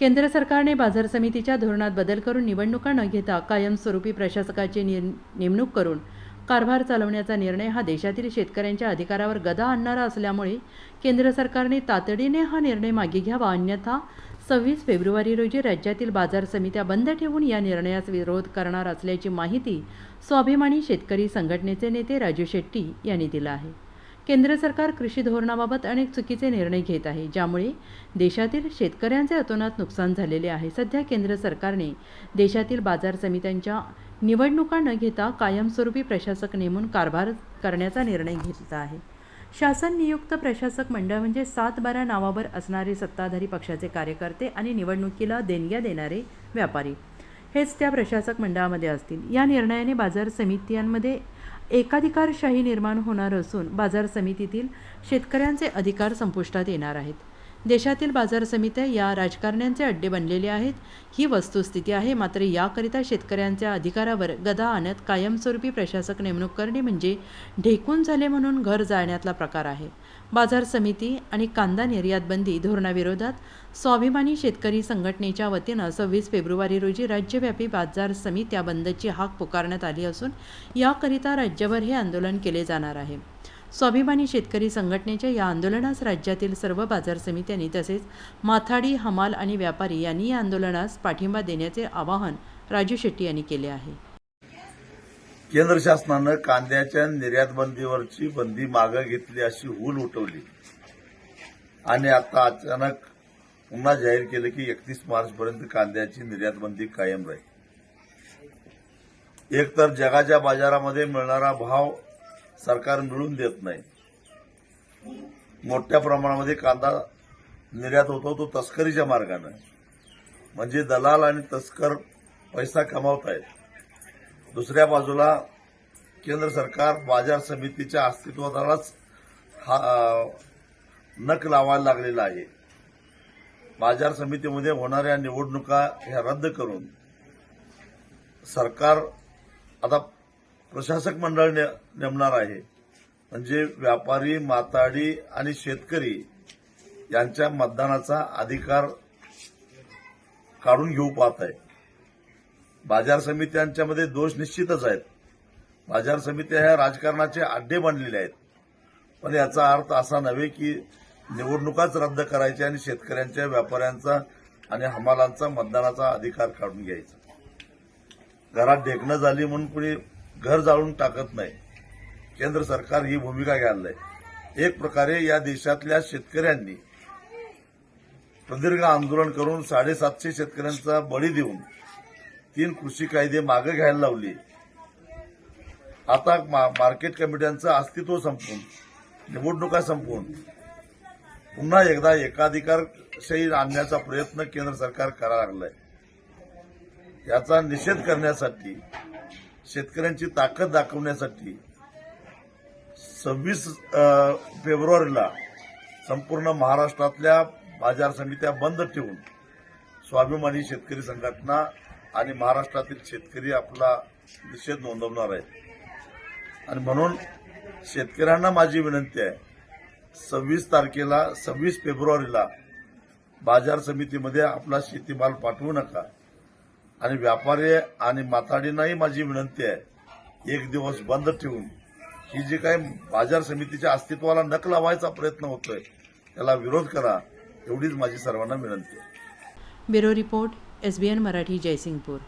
केंद्र सरकारने बाजार समितीच्या धोरणात बदल करून निवडणुका न घेता कायमस्वरूपी प्रशासकाची नेमणूक करून कारभार चालवण्याचा निर्णय हा देशातील शेतकऱ्यांच्या अधिकारावर गदा आणणारा असल्यामुळे केंद्र सरकारने तातडीने हा निर्णय मागे घ्यावा. अन्यथा सव्वीस फेब्रुवारी रोजी राज्यातील बाजार समित्या बंद ठेवून या निर्णयास विरोध करणार असल्याची माहिती स्वाभिमानी शेतकरी संघटनेचे नेते राजू शेट्टी यांनी दिला आहे. केंद्र सरकार कृषी धोरणाबाबत अनेक चुकीचे निर्णय घेत आहे ज्यामुळे देशातील शेतकऱ्यांचे अतोनात नुकसान झालेले आहे. सध्या केंद्र सरकारने देशातील बाजार समित्यांच्या निवडणुका न घेता कायमस्वरूपी प्रशासक नेमून कारभार करण्याचा निर्णय घेतला आहे. शासन नियुक्त प्रशासक मंडळ म्हणजे सात बारा नावावर असणारे सत्ताधारी पक्षाचे कार्यकर्ते आणि निवडणुकीला देणग्या देणारे व्यापारी. हेच त्या प्रशासक मंडळामध्ये असतील. या निर्णयाने बाजार समित्यांमध्ये एकाधिकारशाही निर्माण होणार असून बाजार समितीतील शेतकऱ्यांचे अधिकार संपुष्टात येणार आहेत. देशातील बाजार समित्या या राजकारण्यांचे अड्डे बनलेले आहेत. ही वस्तुस्थिती आहे मात्र याकरिता शेतकऱ्यांच्या अधिकारावर गदा आणत कायमस्वरूपी प्रशासक नेमणूक करणे म्हणजे ढेकून झाले म्हणून घर जाळण्यातला प्रकार आहे. बाजार समिती आणि कांदा निर्यात बंदी धोरणाविरोधात स्वाभिमानी शेतकरी संघटनेच्या वतीनं सव्वीस फेब्रुवारी रोजी राज्यव्यापी बाजार समित्या बंदची हाक पुकारण्यात आली असून याकरिता राज्यभर हे आंदोलन केले जाणार आहे. स्वाभिमानी शेतकरी संघटनेच्या या आंदोलनास राज्यातील सर्व बाजार समित्यांनी तसेच माथाडी हमाल आणि व्यापारी यांनी या आंदोलनास पाठिंबा देण्याचे आवाहन राजू शेट्टी यांनी केले आहे. केंद्र शासनानं कांद्याच्या निर्यात बंदीवरची बंदी मागं घेतली अशी हूल उठवली. आणि आता अचानक पुन्हा जाहीर केलं की एकतीस मार्च पर्यंत कांद्याची निर्यात बंदी कायम राहील. एकतर जगाच्या बाजारामध्ये मिळणारा भाव सरकार मिळून देत नाही. मोठ्या प्रमाणामध्ये कांदा निर्यात होतो तो तस्करीच्या मार्गानं. म्हणजे दलाल आणि तस्कर पैसा कमावत आहेत. दुसऱ्या बाजूला केंद्र सरकार बाजार समितीच्या अस्तित्वालाच हा नख लावायला लागलेला आहे. बाजार समितीमध्ये होणाऱ्या निवडणुका ह्या रद्द करून सरकार आता प्रशासक मंडळ नेमणार आहे. म्हणजे व्यापारी माताडी आणि शेतकरी यांच्या मतदानाचा अधिकार काढून घेऊ पाहत आहे बाजार समित्यांच्यामध्ये दोष निश्चितच आहेत. बाजार समित्या ह्या राजकारणाचे अड्डे बनलेले आहेत. पण याचा अर्थ असा नव्हे की निवडणुकाच रद्द करायच्या आणि शेतकऱ्यांच्या व्यापाऱ्यांचा आणि हमालांचा मतदानाचा अधिकार काढून घ्यायचा. घरात ढेकणं झाली म्हणून कुणी घर जाळून टाकत नाही. केंद्र सरकार ही भूमिका घ्यायलंय एक प्रकारे या देशातल्या शेतकऱ्यांनी प्रदीर्घ आंदोलन करून साडेसातशे शेतकऱ्यांचा बळी देऊन तीन कृषी कायदे मागे घ्यायला लावली. आता मा- मार्केट कमिट्यांचं अस्तित्व संपून निवडणुका संपून पुन्हा एकदा एकाधिकारशाही आणण्याचा प्रयत्न केंद्र सरकार करायला लागलाय. याचा निषेध करण्यासाठी शेतकऱ्यांची ताकद दाखवण्यासाठी सव्वीस फेब्रुवारीला संपूर्ण महाराष्ट्रातल्या बाजार समित्या बंद ठेवून स्वाभिमानी शेतकरी संघटना आणि महाराष्ट्रातील शेतकरी आपला निषेध नोंदवणार आहेत. आणि म्हणून शेतकऱ्यांना माझी विनंती आहे सव्वीस तारखेला सव्वीस फेब्रुवारीला बाजार समितीमध्ये आपला शेतीमाल पाठवू नका. आणि व्यापारी आणि माथाडींनाही माझी विनंती आहे एक दिवस बंद ठेवून ही जी काही बाजार समितीच्या अस्तित्वाला नक लावायचा प्रयत्न होतोय त्याला विरोध करा एवढीच माझी सर्वांना विनंती आहे. Bureau report SBN Marathi Jaysingpur.